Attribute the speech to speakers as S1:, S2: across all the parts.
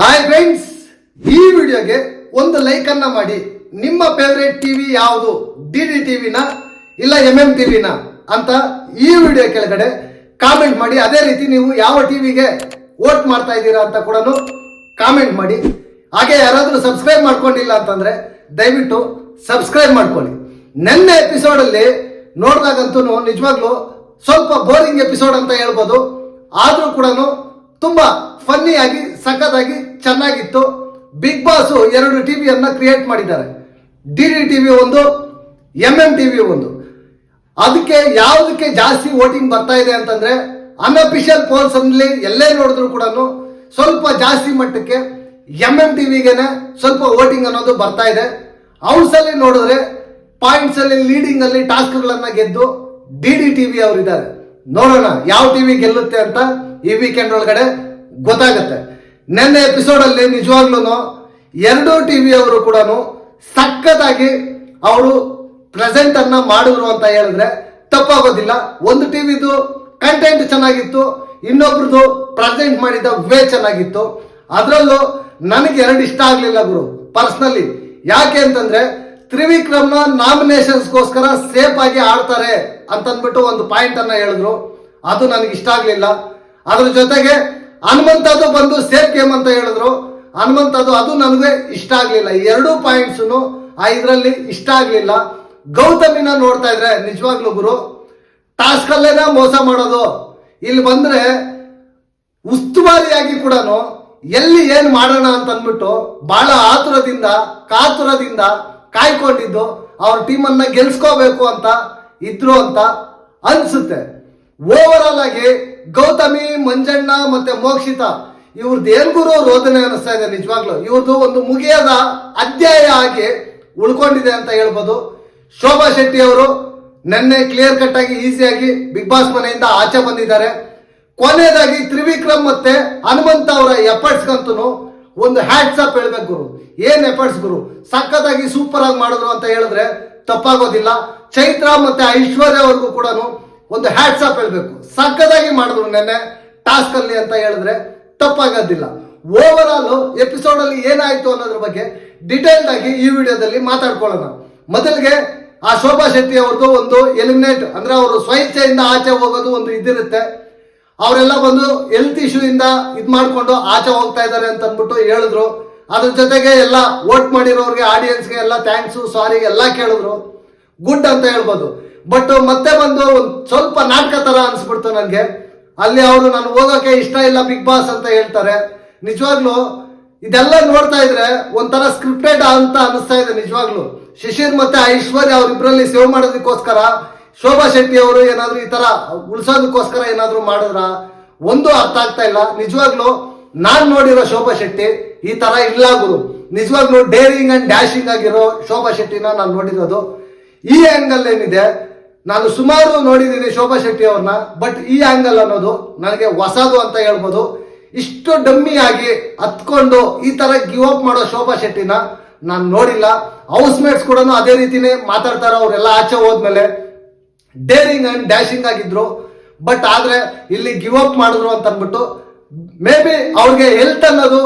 S1: Hi friends ಈ ವಿಡಿಯೋಗೆ ಒಂದು ಲೈಕ್ ಅನ್ನ ಮಾಡಿ. ನಿಮ್ಮ ಫೇವ್ರೇಟ್ ಟಿವಿ ಯಾವುದು? ಡಿ ಡಿ ಟಿವಿನ ಇಲ್ಲ ಎಂ ಎಂ ಟಿವಿನ ಅಂತ ಈ ವಿಡಿಯೋ ಕೆಳಗಡೆ ಕಾಮೆಂಟ್ ಮಾಡಿ. ಅದೇ ರೀತಿ ನೀವು ಯಾವ ಟಿವಿಗೆ ವೋಟ್ ಮಾಡ್ತಾ ಇದ್ದೀರಾ ಅಂತ ಕೂಡ ಕಾಮೆಂಟ್ ಮಾಡಿ. ಹಾಗೆ ಯಾರಾದರೂ ಸಬ್ಸ್ಕ್ರೈಬ್ ಮಾಡ್ಕೊಂಡಿಲ್ಲ ಅಂತಂದ್ರೆ ದಯವಿಟ್ಟು ಸಬ್ಸ್ಕ್ರೈಬ್ ಮಾಡ್ಕೊಳ್ಳಿ. ನೆನ್ನೆ ಎಪಿಸೋಡ್ ಅಲ್ಲಿ ನೋಡಿದಾಗಂತೂ ನಿಜವಾಗ್ಲೂ ಸ್ವಲ್ಪ ಬೋರಿಂಗ್ ಎಪಿಸೋಡ್ ಅಂತ ಹೇಳ್ಬೋದು. ಆದರೂ ಕೂಡ ತುಂಬಾ ಫನ್ನಿಯಾಗಿ ಸಖತ್ತಾಗಿ ಚೆನ್ನಾಗಿತ್ತು. ಬಿಗ್ ಬಾಸ್ ಎರಡು ಟಿವಿಯನ್ನ ಕ್ರಿಯೇಟ್ ಮಾಡಿದ್ದಾರೆ. ಡಿ ಡಿ ಟಿವಿ ಒಂದು ಎಂ ಎಂ ಟಿವಿ ಒಂದು. ಅದಕ್ಕೆ ಯಾವುದಕ್ಕೆ ಜಾಸ್ತಿ ವೋಟಿಂಗ್ ಬರ್ತಾ ಇದೆ ಅಂತಂದ್ರೆ ಅನ್ಅಫಿಷಿಯಲ್ ಪೋಲ್ಸ್ ಎಲ್ಲೇ ನೋಡಿದ್ರು ಕೂಡ ಸ್ವಲ್ಪ ಜಾಸ್ತಿ ಮಟ್ಟಕ್ಕೆ ಎಂ ಎಂ ಟಿವಿಗೆನೆ ಸ್ವಲ್ಪ ವೋಟಿಂಗ್ ಅನ್ನೋದು ಬರ್ತಾ ಇದೆ. ಹೌಸ್ ಅಲ್ಲಿ ನೋಡಿದ್ರೆ ಪಾಯಿಂಟ್ಸ್ ಅಲ್ಲಿ ಲೀಡಿಂಗ್ ಅಲ್ಲಿ ಟಾಸ್ಕ್ಗಳನ್ನ ಗೆದ್ದು ಡಿ ಡಿ ಟಿವಿ ಅವರಿದ್ದಾರೆ. ನೋಡೋಣ, ಯಾವ ಟಿವಿ ಗೆಲ್ಲುತ್ತೆ ಅಂತ ಈ ವೀಕೆಂಡ್ ಒಳಗಡೆ ಗೊತ್ತಾಗುತ್ತೆ. ನಿನ್ನೆ ಎಪಿಸೋಡ್ ಅಲ್ಲಿ ನಿಜವಾಗ್ಲೂ ಎರಡೂ ಟಿವಿ ಅವರು ಕೂಡ ಸಖತ್ತಾಗಿ ಅವರು ಪ್ರೆಸೆಂಟ್ ಅನ್ನ ಮಾಡಿದ್ರು ಅಂತ ಹೇಳಿದ್ರೆ ತಪ್ಪಾಗೋದಿಲ್ಲ. ಒಂದು ಟಿವಿದು ಕಂಟೆಂಟ್ ಚೆನ್ನಾಗಿತ್ತು ಇನ್ನೊಬ್ರದ್ದು ಪ್ರೆಸೆಂಟ್ ಮಾಡಿದ ವೇ ಚೆನ್ನಾಗಿತ್ತು. ಅದರಲ್ಲೂ ನನಗೆ ಎರಡು ಇಷ್ಟ ಆಗಲಿಲ್ಲ ಗುರು ಪರ್ಸ್ನಲಿ ಯಾಕೆ ಅಂತಂದ್ರೆ ತ್ರಿವಿಕ್ರಮ್ನ ನಾಮಿನೇಷನ್ಸ್ಗೋಸ್ಕರ ಸೇಫ್ ಆಗಿ ಆಡ್ತಾರೆ ಅಂತಂದ್ಬಿಟ್ಟು ಒಂದು ಪಾಯಿಂಟ್ ಅನ್ನ ಹೇಳಿದ್ರು. ಅದು ನನಗೆ ಇಷ್ಟ ಆಗಲಿಲ್ಲ. ಅದ್ರ ಜೊತೆಗೆ ಹನುಮಂತದು ಬಂದು ಸೇಫ್ ಗೇಮ್ ಅಂತ ಹೇಳಿದ್ರು. ಹನುಮಂತದ್ದು ಅದು ನನಗೆ ಇಷ್ಟ ಆಗಲಿಲ್ಲ. ಎರಡೂ ಪಾಯಿಂಟ್ಸ್ ಆ ಇದರಲ್ಲಿ ಇಷ್ಟ ಆಗಲಿಲ್ಲ. ಗೌತಮಿನ ನೋಡ್ತಾ ಇದ್ರೆ, ನಿಜವಾಗ್ಲೂ ಗುರು ಟಾಸ್ಕ್ ಅಲ್ಲೇನ ಮೋಸ ಮಾಡೋದು. ಇಲ್ಲಿ ಬಂದ್ರೆ ಉಸ್ತುವಾರಿಯಾಗಿ ಕೂಡ ಎಲ್ಲಿ ಏನು ಮಾಡೋಣ ಅಂತ ಅಂದ್ಬಿಟ್ಟು ಬಹಳ ಆತುರದಿಂದ, ಕಾತುರದಿಂದ ಕಾಯ್ಕೊಂಡಿದ್ದು. ಅವ್ರ ಟೀಮನ್ನ ಗೆಲ್ಸ್ಕೋಬೇಕು ಅಂತ ಇದ್ರು ಅಂತ ಅನ್ಸುತ್ತೆ. ಓವರ್ ಆಲ್ ಆಗಿ ಗೌತಮಿ, ಮಂಜಣ್ಣ ಮತ್ತೆ ಮೋಕ್ಷಿತ ಇವ್ರದ್ದು ಏನ್ ಗುರು ರೋದನೆ ಅನಿಸ್ತಾ ಇದೆ ನಿಜವಾಗ್ಲು? ಇವ್ರದ್ದು ಒಂದು ಮುಗಿಯದ ಅಧ್ಯಾಯ ಆಗಿ ಉಳ್ಕೊಂಡಿದೆ ಅಂತ ಹೇಳ್ಬೋದು. ಶೋಭಾ ಶೆಟ್ಟಿ ಅವರು ನಿನ್ನೆ ಕ್ಲಿಯರ್ ಕಟ್ ಆಗಿ ಈಸಿಯಾಗಿ ಬಿಗ್ ಬಾಸ್ ಮನೆಯಿಂದ ಆಚೆ ಬಂದಿದ್ದಾರೆ. ಕೊನೆಯದಾಗಿ ತ್ರಿವಿಕ್ರಮ್ ಮತ್ತೆ ಹನುಮಂತ ಅವರ ಎಫರ್ಟ್ಸ್ ಕಂತೂ ಒಂದು ಹ್ಯಾಟ್ಸ್ ಅಪ್ ಹೇಳ್ಬೇಕು ಗುರು. ಏನ್ ಎಫರ್ಟ್ಸ್ ಗುರು? ಸಖತ್ತಾಗಿ ಸೂಪರ್ ಆಗಿ ಮಾಡಿದ್ರು ಅಂತ ಹೇಳಿದ್ರೆ ತಪ್ಪಾಗೋದಿಲ್ಲ. ಚೈತ್ರ ಮತ್ತೆ ಐಶ್ವರ್ಯ ಅವ್ರಿಗೂ ಕೂಡ ಒಂದು ಹ್ಯಾಟ್ಸ್ ಅಪ್ ಹೇಳ್ಬೇಕು. ಸಕ್ಕದಾಗಿ ಮಾಡಿದ್ರು ನೆನ್ನೆ ಟಾಸ್ಕ್ ಅಲ್ಲಿ ಅಂತ ಹೇಳಿದ್ರೆ ತಪ್ಪಾಗೋದಿಲ್ಲ. ಓವರ್ ಆಲ್ ಎಪಿಸೋಡ್ ಅಲ್ಲಿ ಏನಾಯ್ತು ಅನ್ನೋದ್ರ ಬಗ್ಗೆ ಡಿಟೇಲ್ಡ್ ಆಗಿ ಈ ವಿಡಿಯೋದಲ್ಲಿ ಮಾತಾಡ್ಕೊಳ್ಳೋಣ. ಮೊದಲಿಗೆ ಆ ಶೋಭಾ ಶೆಟ್ಟಿ ಅವ್ರದ್ದು ಒಂದು ಎಲಿಮಿನೇಟ್ ಅಂದ್ರೆ ಅವರು ಸ್ವಇಚ್ಛೆಯಿಂದ ಆಚೆ ಹೋಗೋದು ಒಂದು ಇದಿರುತ್ತೆ. ಅವರೆಲ್ಲ ಬಂದು ಹೆಲ್ತ್ ಇಶ್ಯೂ ಇಂದ ಇದು ಮಾಡ್ಕೊಂಡು ಆಚೆ ಹೋಗ್ತಾ ಇದ್ದಾರೆ ಅಂತ ಅಂದ್ಬಿಟ್ಟು ಹೇಳಿದ್ರು. ಅದ್ರ ಜೊತೆಗೆ ಎಲ್ಲ ವೋಟ್ ಮಾಡಿರೋರಿಗೆ ಆಡಿಯನ್ಸ್ಗೆ ಎಲ್ಲ ಥ್ಯಾಂಕ್ಸು ಸಾರಿ ಎಲ್ಲ ಕೇಳಿದ್ರು. ಗುಡ್ ಅಂತ ಹೇಳ್ಬೋದು. ಬಟ್ ಮತ್ತೆ ಬಂದು ಸ್ವಲ್ಪ ನಾಟಕ ತರ ಅನಿಸ್ಬಿಡ್ತು ನನಗೆ. ಅಲ್ಲಿ ಅವರು ನಾನು ಓದೋಕೆ ಇಷ್ಟ ಇಲ್ಲ ಬಿಗ್ ಬಾಸ್ ಅಂತ ಹೇಳ್ತಾರೆ. ನಿಜವಾಗ್ಲೂ ಇದೆಲ್ಲ ನೋಡ್ತಾ ಇದ್ರೆ ಒಂಥರ ಸ್ಕ್ರಿಪ್ಟೆಡ್ ಅಂತ ಅನಿಸ್ತಾ ಇದೆ ನಿಜವಾಗ್ಲು. ಶಿಶಿರ್ ಮತ್ತೆ ಐಶ್ವರ್ಯ ಅವರಿಬ್ಬರಲ್ಲಿ ಸೇವ್ ಮಾಡೋದಕ್ಕೋಸ್ಕರ ಶೋಭಾ ಶೆಟ್ಟಿ ಅವರು ಏನಾದ್ರು ಈ ತರ ಉಳಿಸೋದಕ್ಕೋಸ್ಕರ ಏನಾದ್ರು ಮಾಡಿದ್ರ? ಒಂದು ಅರ್ಥ ಆಗ್ತಾ ಇಲ್ಲ. ನಿಜವಾಗ್ಲೂ ನಾನ್ ನೋಡಿರೋ ಶೋಭಾ ಶೆಟ್ಟಿ ಈ ತರ ಇಲ್ಲ ಗುರು. ನಿಜವಾಗ್ಲೂ ಡೇರಿಂಗ್ ಅಂಡ್ ಡ್ಯಾಶಿಂಗ್ ಆಗಿರೋ ಶೋಭಾ ಶೆಟ್ಟಿನ ನಾನು ನೋಡಿರೋದು. ಈ ಆಂಗಲ್ ಏನಿದೆ? ನಾನು ಸುಮಾರು ನೋಡಿದ್ದೀನಿ ಶೋಭಾ ಶೆಟ್ಟಿ ಅವ್ರನ್ನ ಬಟ್ ಈ ಆ್ಯಂಗಲ್ ಅನ್ನೋದು ನನಗೆ ಹೊಸದು ಅಂತ ಹೇಳ್ಬೋದು. ಇಷ್ಟು ಡಮ್ಮಿ ಆಗಿ ಹತ್ಕೊಂಡು ಈ ಥರ ಗಿವ್ ಅಪ್ ಮಾಡೋ ಶೋಭಾ ಶೆಟ್ಟಿನ ನಾನು ನೋಡಿಲ್ಲ. ಹೌಸ್ಮೇಟ್ಸ್ ಕೂಡ ಅದೇ ರೀತಿನೇ ಮಾತಾಡ್ತಾರೆ, ಅವರೆಲ್ಲ ಆಚೆ ಹೋದ್ಮೇಲೆ ಡೇರಿಂಗ್ ಆ್ಯಂಡ್ ಡ್ಯಾಶಿಂಗ್ ಆಗಿದ್ರು. ಬಟ್ ಆದರೆ ಇಲ್ಲಿ ಗಿವ್ ಅಪ್ ಮಾಡಿದ್ರು ಅಂತ ಅಂದ್ಬಿಟ್ಟು ಮೇ ಬಿ ಅವ್ರಿಗೆ ಹೆಲ್ತ್ ಅನ್ನೋದು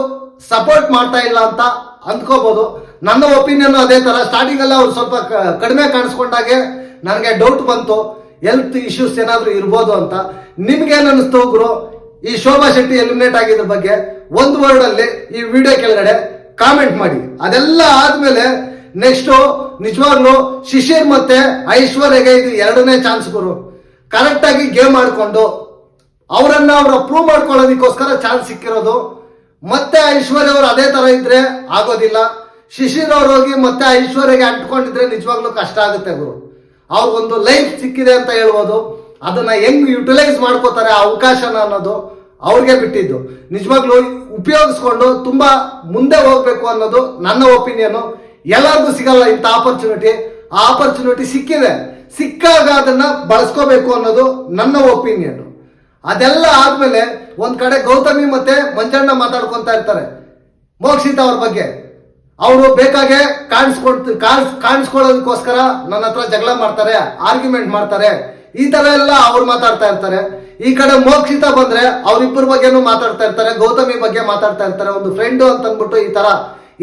S1: ಸಪೋರ್ಟ್ ಮಾಡ್ತಾ ಇಲ್ಲ ಅಂತ ಅಂದ್ಕೋಬಹುದು ನನ್ನ ಒಪಿನಿಯನ್ ಅದೇ ತರ. ಸ್ಟಾರ್ಟಿಂಗ್ ಅಲ್ಲಿ ಅವ್ರು ಸ್ವಲ್ಪ ಕಡಿಮೆ ಕಾಣಿಸ್ಕೊಂಡಾಗೆ ನನಗೆ ಡೌಟ್ ಬಂತು ಹೆಲ್ತ್ ಇಶ್ಯೂಸ್ ಏನಾದರೂ ಇರ್ಬೋದು ಅಂತ. ನಿಮ್ಗೆ ಏನ್ ಅನಿಸ್ತು ಗುರು? ಈ ಶೋಭಾ ಶೆಟ್ಟಿ ಎಲಿಮಿನೇಟ್ ಆಗಿದ್ರ ಬಗ್ಗೆ ಒಂದು ವರ್ಡ್ ಅಲ್ಲಿ ಈ ವಿಡಿಯೋ ಕೆಳಗಡೆ ಕಾಮೆಂಟ್ ಮಾಡಿ. ಅದೆಲ್ಲ ಆದ್ಮೇಲೆ ನೆಕ್ಸ್ಟ್ ನಿಜವಾಗ್ಲು ಶಿಶಿರ್ ಮತ್ತೆ ಐಶ್ವರ್ಯಗೆ ಇದು ಎರಡನೇ ಚಾನ್ಸ್ ಗುರು. ಕರೆಕ್ಟ್ ಆಗಿ ಗೇಮ್ ಆಡ್ಕೊಂಡು, ಅವರನ್ನ ಅವ್ರ ಅಪ್ರೂವ್ ಮಾಡ್ಕೊಳ್ಳೋದಕ್ಕೋಸ್ಕರ ಚಾನ್ಸ್ ಸಿಕ್ಕಿರೋದು. ಮತ್ತೆ ಐಶ್ವರ್ಯ ಅವರು ಅದೇ ತರ ಇದ್ರೆ ಆಗೋದಿಲ್ಲ. ಶಿಶಿರ್ ಅವ್ರು ಹೋಗಿ ಮತ್ತೆ ಐಶ್ವರ್ಯಗೆ ಅಂಟ್ಕೊಂಡಿದ್ರೆ ನಿಜವಾಗ್ಲೂ ಕಷ್ಟ ಆಗುತ್ತೆ ಗುರು. ಅವ್ರಿಗೊಂದು ಲೈಫ್ ಸಿಕ್ಕಿದೆ ಅಂತ ಹೇಳ್ಬೋದು. ಅದನ್ನ ಹೆಂಗ್ ಯುಟಿಲೈಸ್ ಮಾಡ್ಕೋತಾರೆ ಆ ಅವಕಾಶನ ಅನ್ನೋದು ಅವ್ರಿಗೆ ಬಿಟ್ಟಿದ್ದು. ನಿಜವಾಗ್ಲೂ ಉಪಯೋಗಿಸ್ಕೊಂಡು ತುಂಬಾ ಮುಂದೆ ಹೋಗ್ಬೇಕು ಅನ್ನೋದು ನನ್ನ ಒಪಿನಿಯನ್ ಎಲ್ಲರಿಗೂ ಸಿಗಲ್ಲ ಇಂಥ ಆಪರ್ಚುನಿಟಿ ಆ ಆಪರ್ಚುನಿಟಿ ಸಿಕ್ಕಿದೆ. ಸಿಕ್ಕಾಗ ಅದನ್ನ ಬಳಸ್ಕೋಬೇಕು ಅನ್ನೋದು ನನ್ನ ಒಪಿನಿಯನ್ ಅದೆಲ್ಲ ಆದ್ಮೇಲೆ ಒಂದ್ ಕಡೆ ಗೌತಮಿ ಮತ್ತೆ ಮಂಜಣ್ಣ ಮಾತಾಡ್ಕೊಂತ ಇರ್ತಾರೆ. ಮೋಕ್ಷಿತ ಅವ್ರ ಬಗ್ಗೆ. ಅವರು ಬೇಕಾಗೆ ಕಾಣಿಸ್ಕೊಳ್ತ ಕಾಣಿಸ್ ಕಾಣಿಸ್ಕೊಳ್ಳೋದಕ್ಕೋಸ್ಕರ ನನ್ನ ಹತ್ರ ಜಗಳ ಮಾಡ್ತಾರೆ ಆರ್ಗ್ಯುಮೆಂಟ್ ಮಾಡ್ತಾರೆ. ಈ ತರ ಎಲ್ಲ ಅವ್ರು ಮಾತಾಡ್ತಾ ಇರ್ತಾರೆ. ಈ ಕಡೆ ಮೋಕ್ಷಿತ ಬಂದ್ರೆ ಅವ್ರಿಬ್ಬರ ಬಗ್ಗೆನೂ ಮಾತಾಡ್ತಾ ಇರ್ತಾರೆ, ಗೌತಮಿ ಬಗ್ಗೆ ಮಾತಾಡ್ತಾ ಇರ್ತಾರೆ. ಒಂದು ಫ್ರೆಂಡು ಅಂತ ಅಂದ್ಬಿಟ್ಟು ಈ ತರ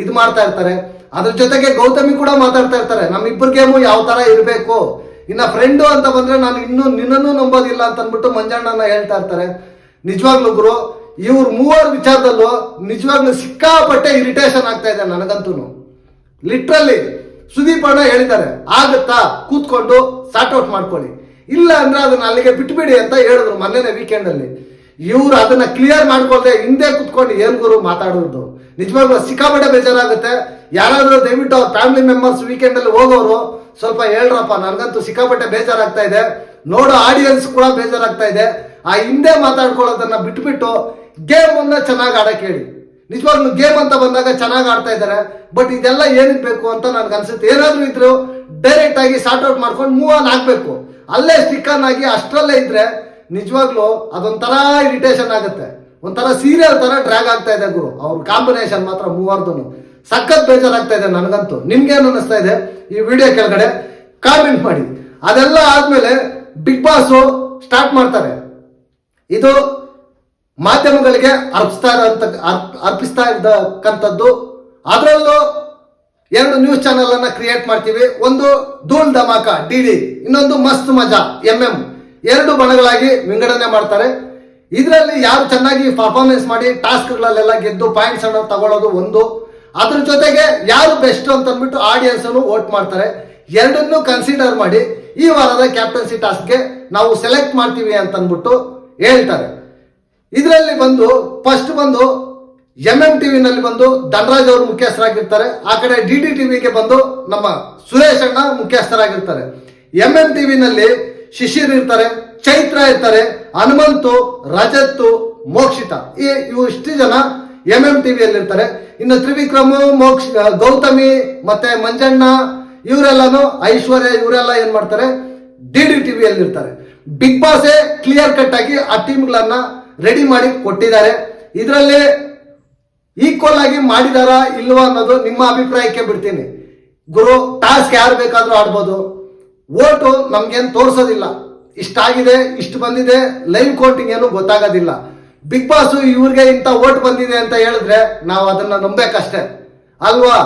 S1: ಇದು ಮಾಡ್ತಾ ಇರ್ತಾರೆ. ಅದ್ರ ಜೊತೆಗೆ ಗೌತಮಿ ಕೂಡ ಮಾತಾಡ್ತಾ ಇರ್ತಾರೆ. ನಮ್ಮಿಬ್ಬರಿಗೇಮು ಯಾವ ತರ ಇರಬೇಕು? ಇನ್ನ ಫ್ರೆಂಡು ಅಂತ ಬಂದ್ರೆ ನಾನು ಇನ್ನೂ ನಿನ್ನನ್ನು ನಂಬೋದಿಲ್ಲ ಅಂತ ಅಂದ್ಬಿಟ್ಟು ಮಂಜಣ್ಣನ ಹೇಳ್ತಾ ಇರ್ತಾರೆ. ನಿಜವಾಗ್ಲೂ ಗುರು ಇವ್ರ ಮೂವರ ವಿಚಾರದಲ್ಲೂ ನಿಜವಾಗ್ಲೂ ಸಿಕ್ಕಾಪಟ್ಟೆ ಇರಿಟೇಷನ್ ಆಗ್ತಾ ಇದೆ ನನಗಂತೂ ಲಿಟ್ರಲ್ಲಿ ಸುದೀಪ್ ಅಣ್ಣ ಹೇಳಿದ್ದಾರೆ, ಆಗುತ್ತಾ? ಕೂತ್ಕೊಂಡು ಸಾರ್ಟ್ ಔಟ್ ಮಾಡ್ಕೊಳ್ಳಿ. ಇಲ್ಲ ಅಂದ್ರೆ ಅದನ್ನ ಅಲ್ಲಿಗೆ ಬಿಟ್ಬಿಡಿ ಅಂತ ಹೇಳಿದ್ರು ಮೊನ್ನೆನೆ ವೀಕೆಂಡ್ ಅಲ್ಲಿ. ಇವ್ರು ಅದನ್ನ ಕ್ಲಿಯರ್ ಮಾಡ್ಕೊಳ್ದೆ ಹಿಂದೆ ಕೂತ್ಕೊಂಡು ಏನ್ ಗುರು ಮಾತಾಡೋದು? ನಿಜವಾಗ್ಲೂ ಸಿಕ್ಕಾಪಟ್ಟೆ ಬೇಜಾರಾಗುತ್ತೆ. ಯಾರಾದ್ರೂ ದಯವಿಟ್ಟು ಅವ್ರ ಫ್ಯಾಮಿಲಿ ಮೆಂಬರ್ಸ್ ವೀಕೆಂಡ್ ಅಲ್ಲಿ ಹೋಗೋರು, ಸ್ವಲ್ಪ ಹೇಳ್ರಪ್ಪ, ನನಗಂತೂ ಸಿಕ್ಕಾಪಟ್ಟೆ ಬೇಜಾರಾಗ್ತಾ ಇದೆ. ನೋಡೋ ಆಡಿಯನ್ಸ್ ಕೂಡ ಬೇಜಾರಾಗ್ತಾ ಇದೆ. ಆ ಹಿಂದೆ ಮಾತಾಡ್ಕೊಳ್ಳೋದನ್ನ ಬಿಟ್ಬಿಟ್ಟು ಗೇಮ್ ಅನ್ನ ಚೆನ್ನಾಗಿ ಆಡಕ್ಕೆ ಹೇಳಿ. ನಿಜವಾಗ್ಲೂ ಗೇಮ್ ಅಂತ ಬಂದಾಗ ಚೆನ್ನಾಗಿ ಆಡ್ತಾ ಇದ್ದಾರೆ. ಬಟ್ ಇದೆಲ್ಲ ಏನಕ್ಕೆ ಬೇಕು ಅಂತ ನನ್ಗೆ ಅನ್ಸುತ್ತೆ. ಏನಾದ್ರೂ ಇದ್ರು ಡೈರೆಕ್ಟ್ ಆಗಿ ಸಾರ್ಟ್ ಔಟ್ ಮಾಡ್ಕೊಂಡು ಮೂವ್ ಆನ್ ಆಗಬೇಕು. ಅಲ್ಲೇ ಸ್ಟಿಕ್ ಆನ್ ಆಗಿ ಅಷ್ಟರಲ್ಲೇ ಇದ್ರೆ ನಿಜವಾಗ್ಲೂ ಅದೊಂಥರ ಇರಿಟೇಷನ್ ಆಗುತ್ತೆ. ಒಂಥರ ಸೀರಿಯಲ್ ತರ ಡ್ರ್ಯಾಗ್ ಆಗ್ತಾ ಇದೆ ಗುರು. ಅವ್ರ ಕಾಂಬಿನೇಷನ್ ಮಾತ್ರ ಮೂವರ್ದು ಸಖತ್ ಬೇಜಾರಾಗ್ತಾ ಇದೆ ನನಗಂತೂ. ನಿಮ್ಗೆ ಏನು ಅನ್ನಿಸ್ತಾ ಇದೆ? ಈ ವಿಡಿಯೋ ಕೆಳಗಡೆ ಕಾಮೆಂಟ್ ಮಾಡಿ. ಅದೆಲ್ಲ ಆದ್ಮೇಲೆ ಬಿಗ್ ಬಾಸ್ ಸ್ಟಾರ್ಟ್ ಮಾಡ್ತಾರೆ. ಇದು ಮಾಧ್ಯಮಗಳಿಗೆ ಅರ್ಪಿಸ್ತಾ ಇರೋಂಥ, ಅರ್ಪ್- ಅರ್ಪಿಸ್ತಾ ಇರ್ತಕ್ಕಂಥದ್ದು. ಅದರಲ್ಲೂ ಎರಡು ನ್ಯೂಸ್ ಚಾನೆಲ್ ಅನ್ನ ಕ್ರಿಯೇಟ್ ಮಾಡ್ತೀವಿ. ಒಂದು ಧೂಳ್ ಧಮಾಕ, ಡಿ ಡಿ, ಇನ್ನೊಂದು ಮಸ್ತ್ ಮಜಾ, ಎಂ ಎಂ. ಎರಡು ಬಣಗಳಾಗಿ ವಿಂಗಡಣೆ ಮಾಡ್ತಾರೆ. ಇದರಲ್ಲಿ ಯಾರು ಚೆನ್ನಾಗಿ ಪರ್ಫಾರ್ಮೆನ್ಸ್ ಮಾಡಿ ಟಾಸ್ಕ್ಗಳಲ್ಲೆಲ್ಲ ಗೆದ್ದು ಪಾಯಿಂಟ್ಸ್ ಅನ್ನು ತಗೊಳ್ಳೋದು ಒಂದು. ಅದ್ರ ಜೊತೆಗೆ ಯಾರು ಬೆಸ್ಟ್ ಅಂತ ಅಂದ್ಬಿಟ್ಟು ಆಡಿಯನ್ಸ್ ಅನ್ನು ವೋಟ್ ಮಾಡ್ತಾರೆ. ಎರಡನ್ನೂ ಕನ್ಸಿಡರ್ ಮಾಡಿ ಈ ವಾರದ ಕ್ಯಾಪ್ಟನ್ಸಿ ಟಾಸ್ಕ್ಗೆ ನಾವು ಸೆಲೆಕ್ಟ್ ಮಾಡ್ತೀವಿ ಅಂತ ಅಂದ್ಬಿಟ್ಟು ಹೇಳ್ತಾರೆ. ಇದರಲ್ಲಿ ಬಂದು ಫಸ್ಟ್ ಬಂದು ಎಂ ಎಂ ಟಿವಿನಲ್ಲಿ ಬಂದು ಧನರಾಜ್ ಅವರು ಮುಖ್ಯಸ್ಥರಾಗಿರ್ತಾರೆ. ಆ ಕಡೆ ಡಿ ಡಿ ಟಿವಿಗೆ ಬಂದು ನಮ್ಮ ಸುರೇಶ್ ಅಣ್ಣ ಮುಖ್ಯಸ್ಥರಾಗಿರ್ತಾರೆ. ಎಂ ಎಂ ಟಿವಿನಲ್ಲಿ ಶಿಶಿರ್ ಇರ್ತಾರೆ, ಚೈತ್ರ ಇರ್ತಾರೆ, ಹನುಮಂತು, ರಜತ್ತು, ಮೋಕ್ಷಿತ. ಈ ಇವು ಇಷ್ಟು ಜನ ಎಂ ಎಂ ಟಿವಿಯಲ್ಲಿ ಇರ್ತಾರೆ ಇನ್ನು ತ್ರಿವಿಕ್ರಮು, ಮೋಕ್ಷ ಗೌತಮಿ, ಮತ್ತೆ ಮಂಜಣ್ಣ, ಇವರೆಲ್ಲಾನು ಐಶ್ವರ್ಯ, ಇವರೆಲ್ಲ ಏನ್ ಮಾಡ್ತಾರೆ? ಡಿ ಡಿ ಟಿವಿಯಲ್ಲಿ ಇರ್ತಾರೆ ಬಿಗ್ ಬಾಸ್ ಕ್ಲಿಯರ್ ಕಟ್ ಆಗಿ ಆ ಟೀಮ್ಗಳನ್ನ ರೆಡಿ ಮಾಡಿ ಕೊಟ್ಟಿದ್ದಾರೆ. ಇದರಲ್ಲಿ ಈಕ್ವಲ್ ಆಗಿ ಮಾಡಿದಾರ ಇಲ್ವಾ ಅನ್ನೋದು ನಿಮ್ಮ ಅಭಿಪ್ರಾಯಕ್ಕೆ ಬಿಡ್ತೀನಿ. ಗುರು ಟಾಸ್ಕ್ ಯಾರು ಬೇಕಾದರೂ ಆಡ್ಬೋದು. ಓಟು ನಮ್ಗೇನು ತೋರಿಸೋದಿಲ್ಲ. ಇಷ್ಟಾಗಿದೆ, ಇಷ್ಟು ಬಂದಿದೆ ಲೈವ್ ಕೋಟಿಂಗ್ ಏನು ಗೊತ್ತಾಗೋದಿಲ್ಲ. ಬಿಗ್ ಬಾಸ್ ಇವ್ರಿಗೆ ಇಂಥ ಓಟ್ ಬಂದಿದೆ ಅಂತ ಹೇಳಿದ್ರೆ ನಾವು ಅದನ್ನ ನಂಬೇಕಷ್ಟೇ. ಅಲ್ವಾ?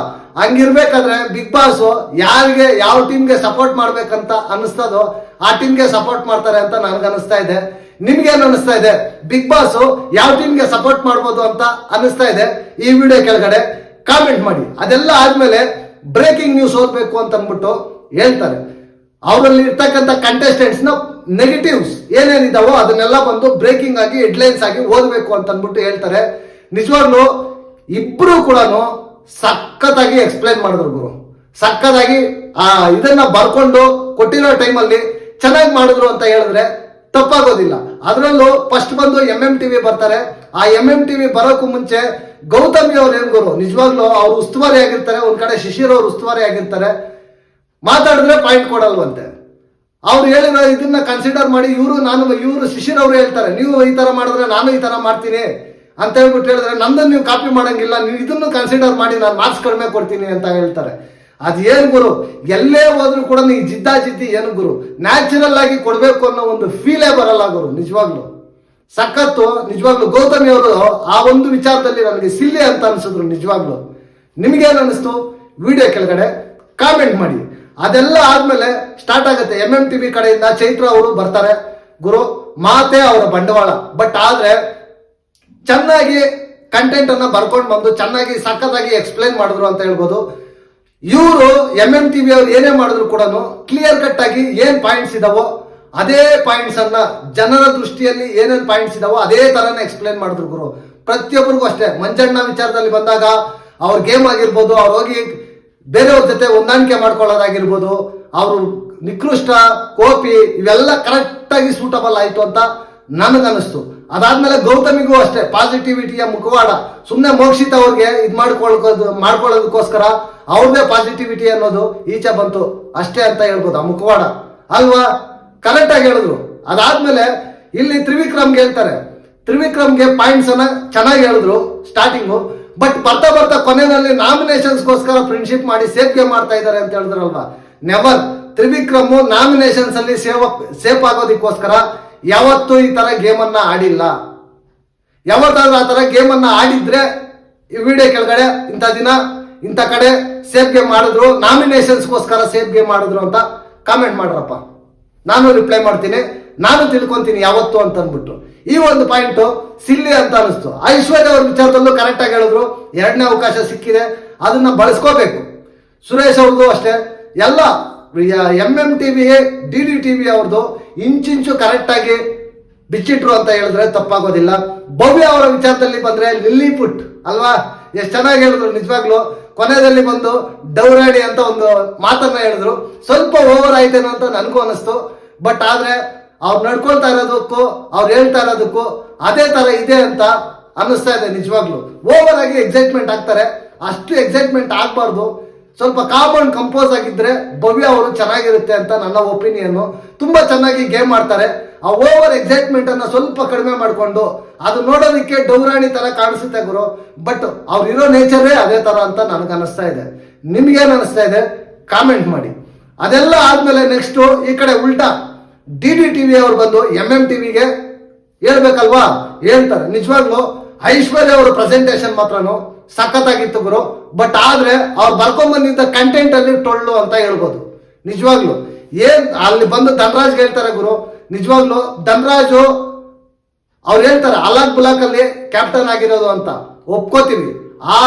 S1: ಹಂಗಿರ್ಬೇಕಾದ್ರೆ ಬಿಗ್ ಬಾಸ್ ಯಾರಿಗೆ, ಯಾವ ಟೀಮ್ಗೆ ಸಪೋರ್ಟ್ ಮಾಡ್ಬೇಕಂತ ಅನಿಸ್ತದೋ ಆ ಟೀಮ್ಗೆ ಸಪೋರ್ಟ್ ಮಾಡ್ತಾರೆ ಅಂತ ನನಗನ್ನಿಸ್ತಾ ಇದೆ. ನಿಮ್ಗೇನು ಅನಿಸ್ತಾ ಇದೆ? ಬಿಗ್ ಬಾಸ್ ಯಾವ ಟೀಮ್ಗೆ ಸಪೋರ್ಟ್ ಮಾಡ್ಬೋದು ಅಂತ ಅನಿಸ್ತಾ ಇದೆ? ಈ ವಿಡಿಯೋ ಕೆಳಗಡೆ ಕಾಮೆಂಟ್ ಮಾಡಿ. ಅದೆಲ್ಲ ಆದ್ಮೇಲೆ ಬ್ರೇಕಿಂಗ್ ನ್ಯೂಸ್ ಓದ್ಬೇಕು ಅಂತ ಅಂದ್ಬಿಟ್ಟು ಹೇಳ್ತಾರೆ. ಅವರಲ್ಲಿ ಇರ್ತಕ್ಕಂಥ ಕಂಟೆಸ್ಟೆಂಟ್ಸ್ನ ನೆಗೆಟಿವ್ಸ್ ಏನೇನಿದಾವೋ ಅದನ್ನೆಲ್ಲ ಬಂದು ಬ್ರೇಕಿಂಗ್ ಆಗಿ ಹೆಡ್ಲೈನ್ಸ್ ಆಗಿ ಓದಬೇಕು ಅಂತ ಅಂದ್ಬಿಟ್ಟು ಹೇಳ್ತಾರೆ. ನಿಜವಾಗ್ಲು ಇಬ್ರು ಕೂಡ ಸಖತ್ತಾಗಿ ಎಕ್ಸ್ಪ್ಲೈನ್ ಮಾಡಿದ್ರು ಗುರು. ಸಖತ್ತಾಗಿ, ಆ, ಇದನ್ನ ಬರ್ಕೊಂಡು ಕೊಟ್ಟಿರೋ ಟೈಮಲ್ಲಿ ಚೆನ್ನಾಗಿ ಮಾಡಿದ್ರು ಅಂತ ಹೇಳಿದ್ರೆ ತಪ್ಪಾಗೋದಿಲ್ಲ. ಅದರಲ್ಲೂ ಫಸ್ಟ್ ಬಂದು ಎಂ ಎಂ ಟಿವಿ ಬರ್ತಾರೆ. ಆ ಎಂ ಎಂ ಟಿವಿ ಬರೋಕ್ಕೂ ಮುಂಚೆ ಗೌತಮಿ ಅವ್ರು ಏನ್ ಗುರು? ನಿಜವಾಗ್ಲೂ ಅವ್ರು ಉಸ್ತುವಾರಿ ಆಗಿರ್ತಾರೆ. ಒಂದ್ ಕಡೆ ಶಿಶಿರ್ ಅವ್ರು ಉಸ್ತುವಾರಿ ಆಗಿರ್ತಾರೆ. ಮಾತಾಡಿದ್ರೆ ಪಾಯಿಂಟ್ ಕೊಡಲ್ವಂತೆ. ಅವ್ರು ಹೇಳಿರೋ ಇದನ್ನ ಕನ್ಸಿಡರ್ ಮಾಡಿ ಇವರು ನಾನು, ಇವರು ಶಿಶಿರ್ ಅವರು ಹೇಳ್ತಾರೆ, ನೀವು ಈ ತರ ಮಾಡಿದ್ರೆ ನಾನು ಈ ತರ ಮಾಡ್ತೀನಿ. ಅಂತ ಹೇಳ್ಬಿಟ್ಟು ಹೇಳಿದ್ರೆ ನಮ್ದನ್ನ ನೀವು ಕಾಪಿ ಮಾಡಂಗಿಲ್ಲ. ನೀವು ಇದನ್ನು ಕನ್ಸಿಡರ್ ಮಾಡಿ, ನಾನು ಮಾರ್ಕ್ಸ್ ಕಡಿಮೆ ಕೊಡ್ತೀನಿ ಅಂತ ಹೇಳ್ತಾರೆ. ಅದೇನು ಗುರು? ಎಲ್ಲೇ ಹೋದ್ರು ಕೂಡ ನೀವು ಜಿದ್ದಾ ಜಿದ್ದಿ ಏನು ಗುರು? ನ್ಯಾಚುರಲ್ ಆಗಿ ಕೊಡಬೇಕು ಅನ್ನೋ ಒಂದು ಫೀಲೇ ಬರಲ್ಲ ಗುರು, ನಿಜವಾಗ್ಲು. ಸಖತ್ತು, ನಿಜವಾಗ್ಲು ಗೌತಮಿ ಅವರು ಆ ಒಂದು ವಿಚಾರದಲ್ಲಿ ನನಗೆ ಸಿಲ್ಲಿ ಅಂತ ಅನ್ಸಿದ್ರು, ನಿಜವಾಗ್ಲು. ನಿಮ್ಗೇನು ಅನಿಸ್ತು? ವಿಡಿಯೋ ಕೆಳಗಡೆ ಕಾಮೆಂಟ್ ಮಾಡಿ. ಅದೆಲ್ಲ ಆದ್ಮೇಲೆ ಸ್ಟಾರ್ಟ್ ಆಗುತ್ತೆ. ಎಂ ಎಂ ಟಿವಿ ಕಡೆಯಿಂದ ಚೈತ್ರ ಅವರು ಬರ್ತಾರೆ. ಗುರು, ಮಾತೆ ಅವರ ಬಂಡವಾಳ. ಬಟ್ ಆದ್ರೆ ಚೆನ್ನಾಗಿ ಕಂಟೆಂಟ್ ಅನ್ನ ಬರ್ಕೊಂಡು ಬಂದು, ಚೆನ್ನಾಗಿ ಸಖತ್ತಾಗಿ ಎಕ್ಸ್ಪ್ಲೈನ್ ಮಾಡಿದ್ರು ಅಂತ ಹೇಳ್ಬೋದು. ಇವರು ಎಂ ಎಂ ಟಿವಿ ಅವ್ರು ಏನೇ ಮಾಡಿದ್ರು ಕೂಡ ಕ್ಲಿಯರ್ ಕಟ್ ಆಗಿ ಏನ್ ಪಾಯಿಂಟ್ಸ್ ಇದಾವೋ ಅದೇ ಪಾಯಿಂಟ್ಸ್ ಅನ್ನ ಜನರ ದೃಷ್ಟಿಯಲ್ಲಿ ಏನೇನು ಪಾಯಿಂಟ್ಸ್ ಇದಾವೋ ಅದೇ ತರನೇ ಎಕ್ಸ್ಪ್ಲೈನ್ ಮಾಡಿದ್ರು ಗುರು. ಪ್ರತಿಯೊಬ್ಬರಿಗೂ ಅಷ್ಟೇ. ಮಂಜಣ್ಣ ವಿಚಾರದಲ್ಲಿ ಬಂದಾಗ ಅವ್ರ ಗೇಮ್ ಆಗಿರ್ಬೋದು, ಅವ್ರು ಹೋಗಿ ಬೇರೆಯವ್ರ ಜೊತೆ ಹೊಂದಾಣಿಕೆ ಮಾಡ್ಕೊಳ್ಳೋದಾಗಿರ್ಬೋದು, ಅವರು ನಿಕೃಷ್ಟ, ಕೋಪಿ, ಇವೆಲ್ಲ ಕರೆಕ್ಟ್ ಆಗಿ ಸೂಟಬಲ್ ಆಯ್ತು ಅಂತ ನನಗನ್ನಿಸ್ತು. ಅದಾದ್ಮೇಲೆ ಗೌತಮಿಗೂ ಅಷ್ಟೇ. ಪಾಸಿಟಿವಿಟಿಯ ಮುಖವಾಡ. ಸುಮ್ಮನೆ ಮೋಕ್ಷಿತ ಅವ್ರಿಗೆ ಇದು ಮಾಡ್ಕೊಳ್ಕೋದು ಮಾಡ್ಕೊಳ್ಳೋದಕ್ಕೋಸ್ಕರ ಅವ್ರದೇ ಪಾಸಿಟಿವಿಟಿ ಅನ್ನೋದು ಈಚೆ ಬಂತು ಅಷ್ಟೇ ಅಂತ ಹೇಳ್ಬೋದು, ಆ ಮುಖವಾಡ. ಅಲ್ವಾ? ಕರೆಕ್ಟ್ ಆಗಿ ಹೇಳಿದ್ರು. ಅದಾದ್ಮೇಲೆ ಇಲ್ಲಿ ತ್ರಿವಿಕ್ರಮ್ಗೆ ಹೇಳ್ತಾರೆ. ತ್ರಿವಿಕ್ರಮ್ಗೆ ಪಾಯಿಂಟ್ಸ್ ಅನ್ನ ಚೆನ್ನಾಗಿ ಹೇಳಿದ್ರು ಸ್ಟಾರ್ಟಿಂಗು ಬಟ್ ಬರ್ತಾ ಬರ್ತಾ ಕೊನೆಯಲ್ಲಿ ನಾಮಿನೇಷನ್ಸ್ಗೋಸ್ಕರ ಫ್ರೆಂಡ್ಶಿಪ್ ಮಾಡಿ ಸೇಫ್ಗೆ ಗೇಮ್ ಮಾಡ್ತಾ ಇದ್ದಾರೆ ಅಂತ ಹೇಳಿದ್ರಲ್ವಾ? ನೆವರ್ ತ್ರಿವಿಕ್ರಮ್ ನಾಮಿನೇಷನ್ಸ್ ಅಲ್ಲಿ ಸೇವ್ ಸೇಫ್ ಆಗೋದಕ್ಕೋಸ್ಕರ ಯಾವತ್ತೂ ಈ ತರ ಗೇಮನ್ನ ಆಡಿಲ್ಲ. ಯಾವತ್ತಾದ್ರೂ ಆ ತರ ಗೇಮನ್ನ ಆಡಿದ್ರೆ ಈ ವಿಡಿಯೋ ಕೆಳಗಡೆ ಇಂಥ ದಿನ ಇಂಥ ಕಡೆ ಸೇಫ್ಗೆ ಮಾಡಿದ್ರು ನಾಮಿನೇಷನ್ಸ್ಗೋಸ್ಕರ ಸೇಫ್ಗೆ ಮಾಡಿದ್ರು ಅಂತ ಕಾಮೆಂಟ್ ಮಾಡ್ರಪ್ಪ. ನಾನು ರಿಪ್ಲೈ ಮಾಡ್ತೀನಿ, ನಾನು ತಿಳ್ಕೊಂತೀನಿ ಯಾವತ್ತು ಅಂತ ಅಂದ್ಬಿಟ್ಟು. ಈ ಒಂದು ಪಾಯಿಂಟ್ ಸಿಲ್ಲಿ ಅಂತ ಅನಿಸ್ತು. ಐಶ್ವರ್ಯ ಅವ್ರ ವಿಚಾರದಲ್ಲೂ ಕರೆಕ್ಟ್ ಆಗಿ ಹೇಳಿದ್ರು. ಎರಡನೇ ಅವಕಾಶ ಸಿಕ್ಕಿದೆ. ಅದನ್ನ ಬಳಸ್ಕೋಬೇಕು. ಸುರೇಶ್ ಅವ್ರದ್ದು ಅಷ್ಟೇ. ಎಲ್ಲ M M TV D D TV ಅವ್ರದ್ದು ಇಂಚಿಂಚು ಕರೆಕ್ಟ್ ಆಗಿ ಬಿಚ್ಚಿಟ್ರು ಅಂತ ಹೇಳಿದ್ರೆ ತಪ್ಪಾಗೋದಿಲ್ಲ. ಭವ್ಯ ಅವರ ವಿಚಾರದಲ್ಲಿ ಬಂದ್ರೆ ಲಿಲ್ಲಿ ಪುಟ್, ಅಲ್ವಾ? ಎಷ್ಟು ಚೆನ್ನಾಗಿ ಹೇಳಿದ್ರು ನಿಜವಾಗ್ಲು. ಕೊನೆಯಲ್ಲಿ ಬಂದು ಡೌರಾಡಿ ಅಂತ ಒಂದು ಮಾತನ್ನ ಹೇಳಿದ್ರು. ಸ್ವಲ್ಪ ಓವರ್ ಆಯ್ತೇನೋ ಅಂತ ನನಗೂ ಅನಿಸ್ತು. ಬಟ್ ಆದ್ರೆ ಅವ್ರು ನಡ್ಕೊಳ್ತಾ ಇರೋದಕ್ಕೂ, ಅವ್ರು ಹೇಳ್ತಾ ಇರೋದಕ್ಕೂ ಅದೇ ತರ ಇದೆ ಅಂತ ಅನ್ನಿಸ್ತಾ ಇದೆ ನಿಜವಾಗ್ಲು. ಓವರ್ ಆಗಿ ಎಕ್ಸೈಟ್ಮೆಂಟ್ ಆಗ್ತಾರೆ. ಅಷ್ಟು ಎಕ್ಸೈಟ್ಮೆಂಟ್ ಆಗಬಾರ್ದು. ಸ್ವಲ್ಪ ಅಂಡ್ ಕಂಪೋಸ್ ಆಗಿದ್ರೆ ಭವ್ಯ ಅವರು ಚೆನ್ನಾಗಿರುತ್ತೆ ಅಂತ ನನ್ನ ಒಪಿನಿಯನ್ ತುಂಬಾ ಚೆನ್ನಾಗಿ ಗೇಮ್ ಆಡ್ತಾರೆ. ಆ ಓವರ್ ಎಕ್ಸೈಟ್ಮೆಂಟ್ ಅನ್ನ ಸ್ವಲ್ಪ ಕಡಿಮೆ ಮಾಡಿಕೊಂಡು ಅದು ನೋಡೋದಕ್ಕೆ ಡೌರಾಣಿ ತರ ಕಾಣಿಸುತ್ತೆ ಗುರು. ಬಟ್ ಅವ್ರಿರೋ ನೇಚರೇ ಅದೇ ತರ ಅಂತ ನನಗೆ ಅನಿಸ್ತಾ ಇದೆ. ನಿಮ್ಗೇನು ಅನಿಸ್ತಾ ಇದೆ? ಕಾಮೆಂಟ್ ಮಾಡಿ. ಅದೆಲ್ಲ ಆದ್ಮೇಲೆ ನೆಕ್ಸ್ಟ್ ಈ ಕಡೆ ಉಲ್ಟಾ ಡಿ ಡಿ ಟಿವಿ ಅವ್ರು ಬಂದು ಎಂ ಎಂ ಟಿವಿಗೆ ಹೇಳ್ಬೇಕಲ್ವಾ? ಹೇಳ್ತಾರೆ. ನಿಜವಾಗ್ಲು ಐಶ್ವರ್ಯ ಅವರ ಪ್ರೆಸೆಂಟೇಶನ್ ಮಾತ್ರನು ಸಖತ್ತಾಗಿತ್ತು ಗುರು. ಬಟ್ ಆದ್ರೆ ಅವ್ರು ಬರ್ಕೊಂಬಂದಿದ್ದ ಕಂಟೆಂಟ್ ಅಲ್ಲಿ ಟೊಳ್ಳು ಅಂತ ಹೇಳ್ಬೋದು. ನಿಜವಾಗ್ಲು. ಏನ್ ಅಲ್ಲಿ ಬಂದು ಧನರಾಜ್ ಹೇಳ್ತಾರೆ ಗುರು? ನಿಜವಾಗ್ಲು ಧನರಾಜು ಅವ್ರು ಹೇಳ್ತಾರೆ ಅಲಾಕ್ ಬುಲಾಕ್ ಅಲ್ಲಿ ಕ್ಯಾಪ್ಟನ್ ಆಗಿರೋದು ಅಂತ. ಒಪ್ಕೋತೀವಿ ಆ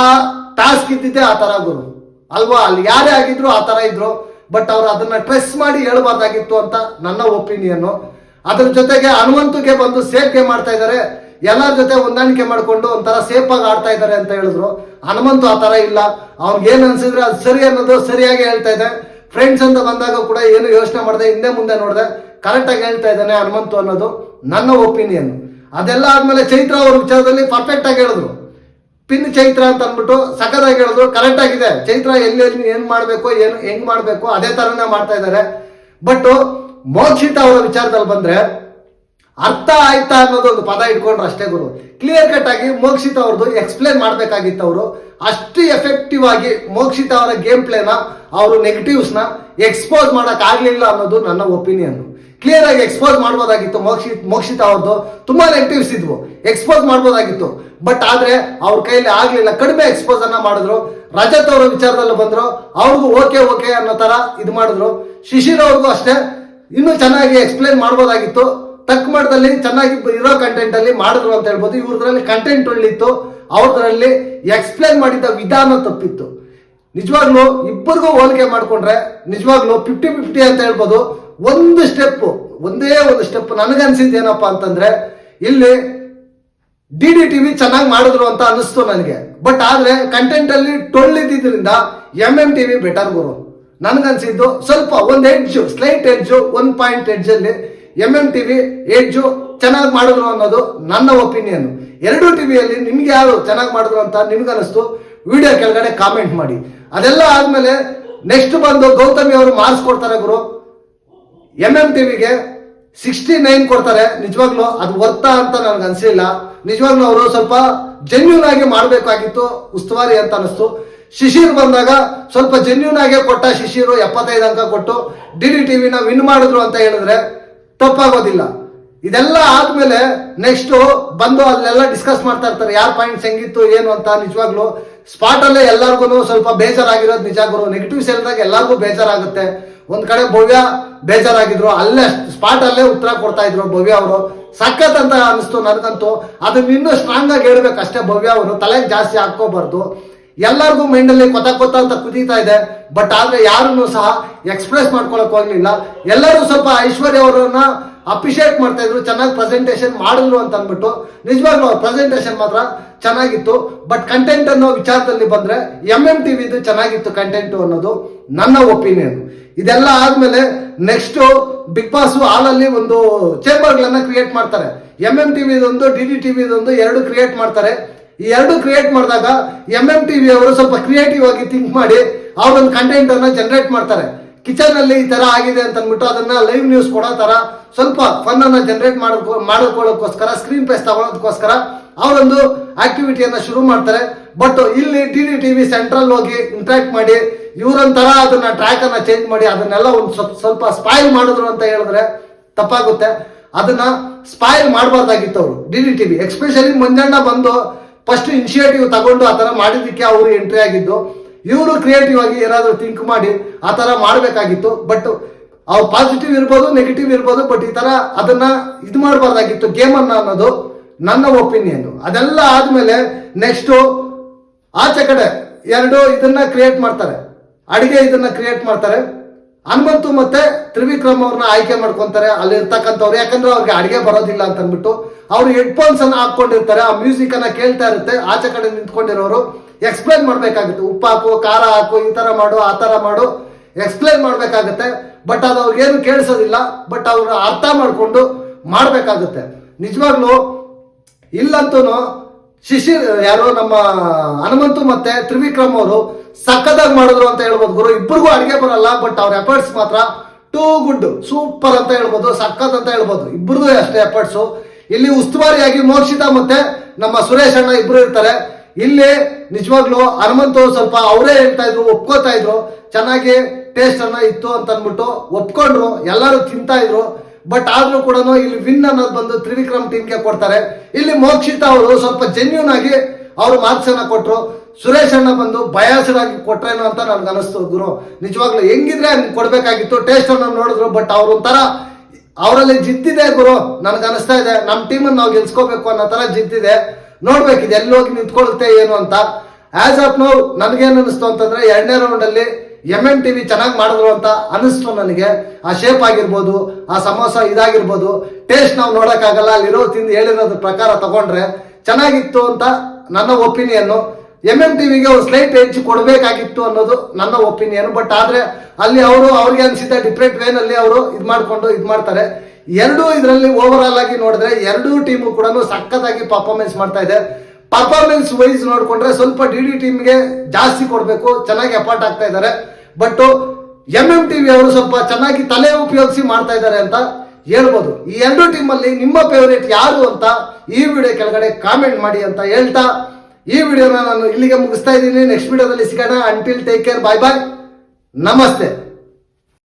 S1: ಟಾಸ್ಕ್ ಇದ್ದಿದ್ದೆ ಆ ತರ ಗುರು. ಅಲ್ವಾ? ಅಲ್ಲಿ ಯಾರೇ ಆಗಿದ್ರು ಆ ತರ ಇದ್ರು. ಬಟ್ ಅವ್ರು ಅದನ್ನ ಟ್ರೆಸ್ ಮಾಡಿ ಹೇಳ್ಬಾರ್ದಾಗಿತ್ತು ಅಂತ ನನ್ನ ಒಪಿನಿಯನ್ ಅದ್ರ ಜೊತೆಗೆ ಹನುಮಂತುಗೆ ಬಂದು ಸೇಫ್ಗೆ ಮಾಡ್ತಾ ಇದ್ದಾರೆ ಎಲ್ಲರ ಜೊತೆ ಹೊಂದಾಣಿಕೆ ಮಾಡಿಕೊಂಡು ಒಂಥರ ಸೇಫ್ ಆಗಿ ಆಡ್ತಾ ಇದ್ದಾರೆ ಅಂತ ಹೇಳಿದ್ರು. ಹನುಮಂತು ಆ ತರ ಇಲ್ಲ. ಅವ್ನಿಗೆ ಏನ್ ಅನ್ಸಿದ್ರೆ ಅದು ಸರಿ ಅನ್ನೋದು ಸರಿಯಾಗಿ ಹೇಳ್ತಾ ಇದೆ. ಫ್ರೆಂಡ್ಸ್ ಅಂತ ಬಂದಾಗ ಕೂಡ ಏನು ಯೋಚನೆ ಮಾಡಿದೆ, ಹಿಂದೆ ಮುಂದೆ ನೋಡಿದೆ ಕರೆಕ್ಟಾಗಿ ಹೇಳ್ತಾ ಇದ್ದಾನೆ ಹನುಮಂತು ಅನ್ನೋದು, ನನ್ನ ಒಪಿನಿಯನ್. ಅದೆಲ್ಲ ಆದಮೇಲೆ ಚೈತ್ರ ಅವ್ರ ವಿಚಾರದಲ್ಲಿ ಪರ್ಫೆಕ್ಟ್ ಆಗಿ ಹೇಳಿದ್ರು. ಪಿನ್ ಚೈತ್ರ ಅಂತ ಅಂದ್ಬಿಟ್ಟು ಸಖತ್ತಾಗಿ ಹೇಳಿದ್ರು ಕರೆಕ್ಟ್ ಆಗಿದೆ. ಚೈತ್ರ ಎಲ್ಲಿ ಎಲ್ಲಿ ಮಾಡಬೇಕು ಮಾಡ್ಬೇಕು, ಏನು, ಹೆಂಗ್ ಮಾಡಬೇಕು, ಅದೇ ಥರನೇ ಮಾಡ್ತಾ ಇದ್ದಾರೆ. ಬಟ್ ಮೋಕ್ಷಿತ ಅವರ ವಿಚಾರದಲ್ಲಿ ಬಂದ್ರೆ ಅರ್ಥ ಆಯ್ತಾ ಅನ್ನೋದು ಒಂದು ಪದ ಇಟ್ಕೊಂಡ್ರೆ ಅಷ್ಟೇ ಗುರು. ಕ್ಲಿಯರ್ ಕಟ್ ಆಗಿ ಮೋಕ್ಷಿತ ಅವ್ರದ್ದು ಎಕ್ಸ್ಪ್ಲೇನ್ ಮಾಡಬೇಕಾಗಿತ್ತು ಅವರು ಅಷ್ಟು ಎಫೆಕ್ಟಿವ್ ಆಗಿ ಮೋಕ್ಷಿತ ಅವರ ಗೇಮ್ ಪ್ಲೇನ ಅವರು ನೆಗೆಟಿವ್ಸ್ನ ಎಕ್ಸ್ಪೋಸ್ ಮಾಡಕ್ ಆಗ್ಲಿಲ್ಲ ಅನ್ನೋದು ನನ್ನ ಒಪಿನಿಯನ್ ಕ್ಲಿಯರ್ ಆಗಿ ಎಕ್ಸ್ಪೋಸ್ ಮಾಡ್ಬೋದಾಗಿತ್ತು ಮೋಕ್ಷಿ, ಮೋಕ್ಷಿತ ಅವ್ರದ್ದು ತುಂಬಾ ನೆಗೆಟಿವ್ಸ್ ಇದ್ವು. ಎಕ್ಸ್ಪೋಸ್ ಮಾಡ್ಬೋದಾಗಿತ್ತು. ಬಟ್ ಆದ್ರೆ ಅವ್ರ ಕೈಯಲ್ಲಿ ಆಗಲಿಲ್ಲ. ಕಡಿಮೆ ಎಕ್ಸ್ಪೋಸ್ ಅನ್ನ ಮಾಡಿದ್ರು. ರಜತ್ ಅವರ ವಿಚಾರದಲ್ಲಿ ಬಂದರು. ಅವ್ರಿಗೂ ಓಕೆ ಓಕೆ ಅನ್ನೋ ತರ ಇದು ಮಾಡಿದ್ರು. ಶಿಶಿರ್ ಅವ್ರಿಗೂ ಅಷ್ಟೇ. ಇನ್ನೂ ಚೆನ್ನಾಗಿ ಎಕ್ಸ್ಪ್ಲೇನ್ ಮಾಡ್ಬೋದಾಗಿತ್ತು. ತಕ್ಕ ಮಟ್ಟದಲ್ಲಿ ಚೆನ್ನಾಗಿ ಇರೋ ಕಂಟೆಂಟ್ ಅಲ್ಲಿ ಮಾಡಿದ್ರು ಅಂತ ಹೇಳ್ಬೋದು. ಇವ್ರದ್ರಲ್ಲಿ ಕಂಟೆಂಟ್ ಒಳ್ಳಿತ್ತು, ಅವ್ರದ್ರಲ್ಲಿ ಎಕ್ಸ್ಪ್ಲೇನ್ ಮಾಡಿದ್ದ ವಿಧಾನ ತಪ್ಪಿತ್ತು. ನಿಜವಾಗ್ಲೂ ಇಬ್ಬರಿಗೂ ಹೋಲಿಕೆ ಮಾಡ್ಕೊಂಡ್ರೆ ನಿಜವಾಗ್ಲೂ ಫಿಫ್ಟಿ ಫಿಫ್ಟಿ ಅಂತ ಹೇಳ್ಬೋದು. ಒಂದು ಸ್ಟೆಪ್ ಒಂದೇ ಒಂದು ಸ್ಟೆಪ್ ನನಗನ್ಸಿದ್ದು ಏನಪ್ಪಾ ಅಂತಂದ್ರೆ, ಇಲ್ಲಿ ಡಿ ಡಿ ಟಿವಿ ಚೆನ್ನಾಗಿ ಮಾಡಿದ್ರು ಅಂತ ಅನಿಸ್ತು ನನಗೆ. ಬಟ್ ಆದ್ರೆ ಕಂಟೆಂಟ್ ಅಲ್ಲಿ ಟೊಳ್ಳಿದ್ರಿಂದ ಎಂ ಎಂ ಟಿವಿ ಬೆಟರ್ ಗುರು. ನನಗನ್ಸಿದ್ದು ಸ್ವಲ್ಪ ಒಂದು edge slight edge one point edge ಅಲ್ಲಿ ಎಂ ಎಂ ಟಿವಿ ಏಜು ಚೆನ್ನಾಗಿ ಮಾಡಿದ್ರು ಅನ್ನೋದು ನನ್ನ ಒಪಿನಿಯನ್. ಎರಡು ಟಿವಿಯಲ್ಲಿ ನಿಮ್ಗೆ ಯಾರು ಚೆನ್ನಾಗಿ ಮಾಡಿದ್ರು ಅಂತ ನಿಮ್ಗನಿಸ್ತು ವಿಡಿಯೋ ಕೆಳಗಡೆ ಕಾಮೆಂಟ್ ಮಾಡಿ. ಅದೆಲ್ಲ ಆದ್ಮೇಲೆ ನೆಕ್ಸ್ಟ್ ಬಂದು ಗೌತಮಿ ಅವರು ಮಾರ್ಕ್ಸ್ ಕೊಡ್ತಾರೆ ಗುರು. ಎಂ ಎಂ ಟಿವಿಗೆ ಸಿಕ್ಸ್ಟಿ ನೈನ್ ಕೊಡ್ತಾರೆ, ನಿಜವಾಗ್ಲೂ ಅದು ವರ್ತ ಅಂತ ನನ್ಗೆ ಅನ್ಸಿಲ್ಲ ನಿಜವಾಗ್ಲೂ ಅವರು ಸ್ವಲ್ಪ ಜೆನ್ಯೂನ್ ಆಗಿ ಮಾಡಬೇಕಾಗಿತ್ತು, ಉಸ್ತುವಾರಿ ಅಂತ ಅನಿಸ್ತು. ಶಿಶಿರ್ ಬಂದಾಗ ಸ್ವಲ್ಪ ಜೆನ್ಯೂನ್ ಆಗಿ ಕೊಟ್ಟ ಶಿಶಿರು ಎಪ್ಪತ್ತೈದು ಅಂಕ ಕೊಟ್ಟು ಡಿ ಡಿ ಟಿವಿನ ವಿನ್ ಮಾಡಿದ್ರು ಅಂತ ಹೇಳಿದ್ರೆ ತಪ್ಪಾಗೋದಿಲ್ಲ. ಇದೆಲ್ಲ ಆದ್ಮೇಲೆ ನೆಕ್ಸ್ಟ್ ಬಂದು ಅಲ್ಲೆಲ್ಲ ಡಿಸ್ಕಸ್ ಮಾಡ್ತಾ ಇರ್ತಾರೆ. ಯಾರ ಪಾಯಿಂಟ್ಸ್ ಹೆಂಗಿತ್ತು, ಏನು ಅಂತ ನಿಜವಾಗ್ಲು ಸ್ಪಾಟ್ ಅಲ್ಲೇ ಎಲ್ಲರಿಗೂ ಸ್ವಲ್ಪ ಬೇಜಾರಾಗಿರೋದು ನಿಜ ಗುರು. ನೆಗೆಟಿವ್ಸ್ ಹೇಳಿದಾಗ ಎಲ್ಲರಿಗೂ ಬೇಜಾರಾಗುತ್ತೆ. ಒಂದ್ ಕಡೆ ಭವ್ಯ ಬೇಜಾರಾಗಿದ್ರು, ಅಲ್ಲೇ ಸ್ಪಾಟ್ ಅಲ್ಲೇ ಉತ್ತರ ಕೊಡ್ತಾ ಇದ್ರು ಭವ್ಯ ಅವರು. ಸಖತ್ ಅಂತ ಅನಿಸ್ತು ನನಗಂತೂ. ಅದನ್ನ ಇನ್ನೂ ಸ್ಟ್ರಾಂಗ್ ಆಗಿ ಹೇಳ್ಬೇಕು ಅಷ್ಟೇ ಭವ್ಯ ಅವರು. ತಲೆಗೆ ಜಾಸ್ತಿ ಹಾಕೋಬಾರ್ದು ಎಲ್ಲರಿಗೂ ಮೈಂಡಲ್ಲಿ ಕೊತ ಕೊತ ಅಂತ ಕುದೀತಾ ಇದೆ. ಬಟ್ ಆದರೆ ಯಾರನ್ನು ಸಹ ಎಕ್ಸ್ಪ್ರೆಸ್ ಮಾಡ್ಕೊಳಕ್ ಹೋಗ್ಲಿಲ್ಲ. ಎಲ್ಲರೂ ಸ್ವಲ್ಪ ಐಶ್ವರ್ಯ ಅವರನ್ನ ಅಪ್ರಿಷಿಯೇಟ್ ಮಾಡ್ತಾ ಇದ್ರು. ಚೆನ್ನಾಗಿ ಪ್ರೆಸೆಂಟೇಷನ್ ಮಾಡಿದ್ರು ಅಂತ ಅಂದ್ಬಿಟ್ಟು. ನಿಜವಾಗ್ಲೂ ಪ್ರೆಸೆಂಟೇಷನ್ ಮಾತ್ರ ಚೆನ್ನಾಗಿತ್ತು. ಬಟ್ ಕಂಟೆಂಟ್ ಅನ್ನೋ ವಿಚಾರದಲ್ಲಿ ಬಂದ್ರೆ ಎಂ ಟಿ ಟಿವಿದು ಚೆನ್ನಾಗಿತ್ತು ಕಂಟೆಂಟು ಅನ್ನೋದು ನನ್ನ ಒಪಿನಿಯನ್ ಇದೆಲ್ಲ ಆದಮೇಲೆ ನೆಕ್ಸ್ಟು ಬಿಗ್ ಬಾಸು ಹಾಲಲ್ಲಿ ಒಂದು ಚೇಂಬರ್ಗಳನ್ನು ಕ್ರಿಯೇಟ್ ಮಾಡ್ತಾರೆ. ಎಂ ಎಂ ಟಿ ಟಿವಿದೊಂದು ಡಿ ಡಿ ಟಿವಿದೊಂದು ಎರಡು ಕ್ರಿಯೇಟ್ ಮಾಡ್ತಾರೆ. ಈ ಎರಡು ಕ್ರಿಯೇಟ್ ಮಾಡಿದಾಗ ಎಂ ಎಂ ಟಿವಿ ಅವರು ಸ್ವಲ್ಪ ಕ್ರಿಯೇಟಿವ್ ಆಗಿ ಥಿಂಕ್ ಮಾಡಿ ಅವ್ರೊಂದು ಕಂಟೆಂಟ್ ಅನ್ನ ಜನರೇಟ್ ಮಾಡ್ತಾರೆ. ಕಿಚನ್ ಅಲ್ಲಿ ಈ ತರ ಆಗಿದೆ ಅಂತ ಅಂದ್ಬಿಟ್ಟು ಅದನ್ನ ಲೈವ್ ನ್ಯೂಸ್ ಕೊಡೋ ತರ ಸ್ವಲ್ಪ ಫನ್ ಅನ್ನ ಜನರೇಟ್ ಮಾಡ್ಕೊ ಮಾಡ್ಕೊಳ್ಳೋಕ್ಕೋಸ್ಕರ ಸ್ಕ್ರೀನ್ ಪ್ಲೇಸ್ ತಗೊಳ್ಳೋದಕ್ಕೋಸ್ಕರ ಅವರೊಂದು ಆಕ್ಟಿವಿಟಿಯನ್ನ ಶುರು ಮಾಡ್ತಾರೆ. ಬಟ್ ಇಲ್ಲಿ ಡಿ ಡಿ ಟಿವಿ ಸೆಂಟ್ರಲ್ ಹೋಗಿ ಇಂಟ್ರಾಕ್ಟ್ ಮಾಡಿ ಇವರೊಂಥರ ಅದನ್ನ ಟ್ರ್ಯಾಕ್ ಅನ್ನ ಚೇಂಜ್ ಮಾಡಿ ಅದನ್ನೆಲ್ಲ ಒಂದು ಸ್ವಲ್ಪ ಸ್ವಲ್ಪ ಸ್ಪಾಯಿಲ್ ಮಾಡಿದ್ರು ಅಂತ ಹೇಳಿದ್ರೆ ತಪ್ಪಾಗುತ್ತೆ. ಅದನ್ನ ಸ್ಪಾಯಿಲ್ ಮಾಡಬಾರ್ದಾಗಿತ್ತು ಅವರು D D TV especially Manjanna ಬಂದು ಫಸ್ಟ್ ಇನಿಷಿಯೇಟಿವ್ ತಗೊಂಡು ಆ ಥರ ಮಾಡಿದ್ದಕ್ಕೆ ಅವರು ಎಂಟ್ರಿ ಆಗಿದ್ದು, ಇವರು ಕ್ರಿಯೇಟಿವ್ ಆಗಿ ಏನಾದರೂ ಥಿಂಕ್ ಮಾಡಿ ಆ ಥರ ಮಾಡಬೇಕಾಗಿತ್ತು. ಬಟ್ ಅವು ಪಾಸಿಟಿವ್ ಇರ್ಬೋದು ನೆಗೆಟಿವ್ ಇರ್ಬೋದು ಬಟ್ ಈ ಥರ ಅದನ್ನ ಇದು ಮಾಡಬಾರ್ದಾಗಿತ್ತು ಗೇಮನ್ನು ಅನ್ನೋದು ನನ್ನ ಒಪಿನಿಯನ್ ಅದೆಲ್ಲ ಆದಮೇಲೆ ನೆಕ್ಸ್ಟು ಆಚೆ ಕಡೆ ಎರಡು ಇದನ್ನ ಕ್ರಿಯೇಟ್ ಮಾಡ್ತಾರೆ. ಅಡಿಗೆ ಇದನ್ನ ಕ್ರಿಯೇಟ್ ಮಾಡ್ತಾರೆ. ಹನುಮಂತು ಮತ್ತೆ ತ್ರಿವಿಕ್ರಮ್ ಅವ್ರನ್ನ ಆಯ್ಕೆ ಮಾಡ್ಕೊಂತಾರೆ. ಅಲ್ಲಿ ಇರ್ತಕ್ಕಂಥವ್ರು. ಯಾಕಂದ್ರೆ ಅವ್ರಿಗೆ ಅಡಿಗೆ ಬರೋದಿಲ್ಲ ಅಂತ ಅಂದ್ಬಿಟ್ಟು ಅವ್ರು ಹೆಡ್ಫೋನ್ಸ್ ಅನ್ನ ಹಾಕೊಂಡಿರ್ತಾರೆ ಆ ಮ್ಯೂಸಿಕ್ ಅನ್ನ ಕೇಳ್ತಾ ಇರುತ್ತೆ. ಆಚೆ ಕಡೆ ನಿಂತ್ಕೊಂಡಿರೋರು. ಎಕ್ಸ್ಪ್ಲೈನ್ ಮಾಡ್ಬೇಕಾಗುತ್ತೆ. ಉಪ್ಪು ಹಾಕು, ಖಾರ ಹಾಕು, ಈ ತರ ಮಾಡು, ಆ ತರ ಮಾಡು. ಎಕ್ಸ್ಪ್ಲೈನ್ ಮಾಡ್ಬೇಕಾಗತ್ತೆ. ಬಟ್ ಅದು ಅವ್ರಿಗೇನು ಕೇಳಿಸೋದಿಲ್ಲ. ಬಟ್ ಅವ್ರ ಅರ್ಥ ಮಾಡಿಕೊಂಡು ಮಾಡಬೇಕಾಗುತ್ತೆ. ನಿಜವಾಗ್ಲೂ ಇಲ್ಲಂತೂ ಶಿಶಿರ್ ಯಾರೋ ನಮ್ಮ ಹನುಮಂತು ಮತ್ತೆ ತ್ರಿವಿಕ್ರಮ್ ಅವರು ಸಕ್ಕದಾಗಿ ಮಾಡಿದ್ರು ಅಂತ ಹೇಳ್ಬೋದು ಗುರು. ಇಬ್ಬರಿಗೂ ಅಡಿಗೆ ಬರಲ್ಲ ಬಟ್ ಅವ್ರ ಎಫರ್ಟ್ಸ್ ಮಾತ್ರ ಟೂ ಗುಡ್, ಸೂಪರ್ ಅಂತ ಹೇಳ್ಬೋದು ಸಕ್ಕತ್ ಅಂತ ಹೇಳ್ಬೋದು. ಇಬ್ಬರದು ಅಷ್ಟೇ ಎಫರ್ಟ್ಸು ಇಲ್ಲಿ ಉಸ್ತುವಾರಿಯಾಗಿ ಮೋಕ್ಷಿತ ಮತ್ತೆ ನಮ್ಮ ಸುರೇಶ್ ಅಣ್ಣ ಇಬ್ರು ಇರ್ತಾರೆ. ಇಲ್ಲಿ ನಿಜವಾಗ್ಲೂ ಹನುಮಂತು ಸ್ವಲ್ಪ ಅವರೇ ಹೇಳ್ತಾ ಇದ್ರು, ಒಪ್ಕೋತಾ ಇದ್ರು. ಚೆನ್ನಾಗಿ ಟೇಸ್ಟ್ ಅನ್ನ ಇತ್ತು ಅಂತ ಅಂದ್ಬಿಟ್ಟು ಒಪ್ಕೊಂಡ್ರು, ಎಲ್ಲರೂ ತಿಂತಾ ಇದ್ರು. ಬಟ್ ಆದ್ರೂ ಕೂಡ ಇಲ್ಲಿ ವಿನ್ ಅನ್ನೋದು ಬಂದು ತ್ರಿವಿಕ್ರಮ್ ಟೀಮ್ಗೆ ಕೊಡ್ತಾರೆ. ಇಲ್ಲಿ ಮೋಕ್ಷಿತ ಅವರು ಸ್ವಲ್ಪ ಜೆನ್ಯೂನ್ ಆಗಿ ಅವರು ಮಾರ್ಕ್ಸ್ ಅನ್ನ ಕೊಟ್ರು. ಸುರೇಶ್ ಅಣ್ಣ ಬಂದು ಬಯಾಸರಾಗಿ ಕೊಟ್ರೇನೋ ಅಂತ ನನ್ಗೆ ಅನಿಸ್ತು ಗುರು. ನಿಜವಾಗ್ಲೂ ಹೆಂಗಿದ್ರೆ ಹಂಗೆ ಕೊಡ್ಬೇಕಾಗಿತ್ತು. ಟೇಸ್ಟ್ ಅನ್ನ ನೋಡಿದ್ರು ಬಟ್ ಅವ್ರ ಒಂಥರ ಅವರಲ್ಲಿ ಜಿದ್ದಿದೆ ಗುರು. ನನ್ಗೆ ಅನಿಸ್ತಾ ಇದೆ. ನಮ್ಮ ಟೀಮನ್ನು ನಾವು ಗೆಲ್ಸ್ಕೋಬೇಕು ಅನ್ನೋ ಥರ ಜಿದ್ದಿದೆ. ನೋಡ್ಬೇಕಿದೆ ಎಲ್ಲಿ ಹೋಗಿ ನಿಂತ್ಕೊಳ್ಳುತ್ತೆ ಏನು ಅಂತ. ಆಸ್ ಆಫ್ ನೋ ನನಗೇನು ಅನಿಸ್ತು ಅಂತಂದ್ರೆ ಎರಡನೇ ರೌಂಡ್ ಅಲ್ಲಿ ಎನ್ ಟಿವಿ ಚೆನ್ನಾಗಿ ಮಾಡಿದ್ರು ಅಂತ ಅನಿಸ್ತು ನನಗೆ. ಆ ಶೇಪ್ ಆಗಿರ್ಬೋದು, ಆ ಸಮೋಸ ಇದಾಗಿರ್ಬೋದು. ಟೇಸ್ಟ್ ನಾವು ನೋಡೋಕ್ಕಾಗಲ್ಲ ಅಲ್ಲಿರೋ ತಿಂದು ಹೇಳಿರೋದ್ರ ಪ್ರಕಾರ ತಗೊಂಡ್ರೆ ಚೆನ್ನಾಗಿತ್ತು ಅಂತ ನನ್ನ ಒಪಿನಿಯನ್ನು ಎಂ ಎನ್ ಟಿವಿಗೆ ಅವ್ರು ಸ್ಲೈಟ್ ಹೆಚ್ಚು ಕೊಡಬೇಕಾಗಿತ್ತು ಅನ್ನೋದು ನನ್ನ ಒಪಿನಿಯನ್ ಬಟ್ ಆದರೆ ಅಲ್ಲಿ ಅವರು ಅವ್ರಿಗೆ ಅನಿಸಿದ ಡಿಫ್ರೆಂಟ್ ವೇನಲ್ಲಿ ಅವರು ಇದು ಮಾಡಿಕೊಂಡು ಇದು ಮಾಡ್ತಾರೆ. ಎರಡೂ ಇದರಲ್ಲಿ ಓವರ್ ಆಗಿ ನೋಡಿದ್ರೆ ಎರಡೂ ಟೀಮು ಕೂಡ ಸಖತ್ತಾಗಿ ಪರ್ಫಾರ್ಮೆನ್ಸ್ ಮಾಡ್ತಾ ಇದೆ. ಪರ್ಫಾರ್ಮೆನ್ಸ್ ವೈಸ್ ನೋಡಿಕೊಂಡ್ರೆ ಸ್ವಲ್ಪ ಡಿ ಡಿ ಟೀಮ್ಗೆ ಜಾಸ್ತಿ ಕೊಡಬೇಕು, ಚೆನ್ನಾಗಿ ಎಫರ್ಟ್ ಆಗ್ತಾ ಇದ್ದಾರೆ. ಬಟ್ ಎಂ ಎಂ ಟಿವಿ ಅವರು ಸ್ವಲ್ಪ ಚೆನ್ನಾಗಿ ತಲೆ ಉಪಯೋಗಿಸಿ ಮಾಡ್ತಾ ಇದ್ದಾರೆ ಅಂತ ಹೇಳ್ಬೋದು. ಈ ಎರಡು ಟೀಮಲ್ಲಿ ನಿಮ್ಮ ಫೇವರೇಟ್ ಯಾರು ಅಂತ ಈ ವಿಡಿಯೋ ಕೆಳಗಡೆ ಕಾಮೆಂಟ್ ಮಾಡಿ ಅಂತ ಹೇಳ್ತಾ, ಈ ವಿಡಿಯೋನ ನಾನು ಇಲ್ಲಿಗೆ ಮುಗಿಸ್ತಾ ಇದ್ದೀನಿ. ನೆಕ್ಸ್ಟ್ ವಿಡಿಯೋದಲ್ಲಿ ಸಿಗೋಣ. Until take care bye bye ನಮಸ್ತೆ.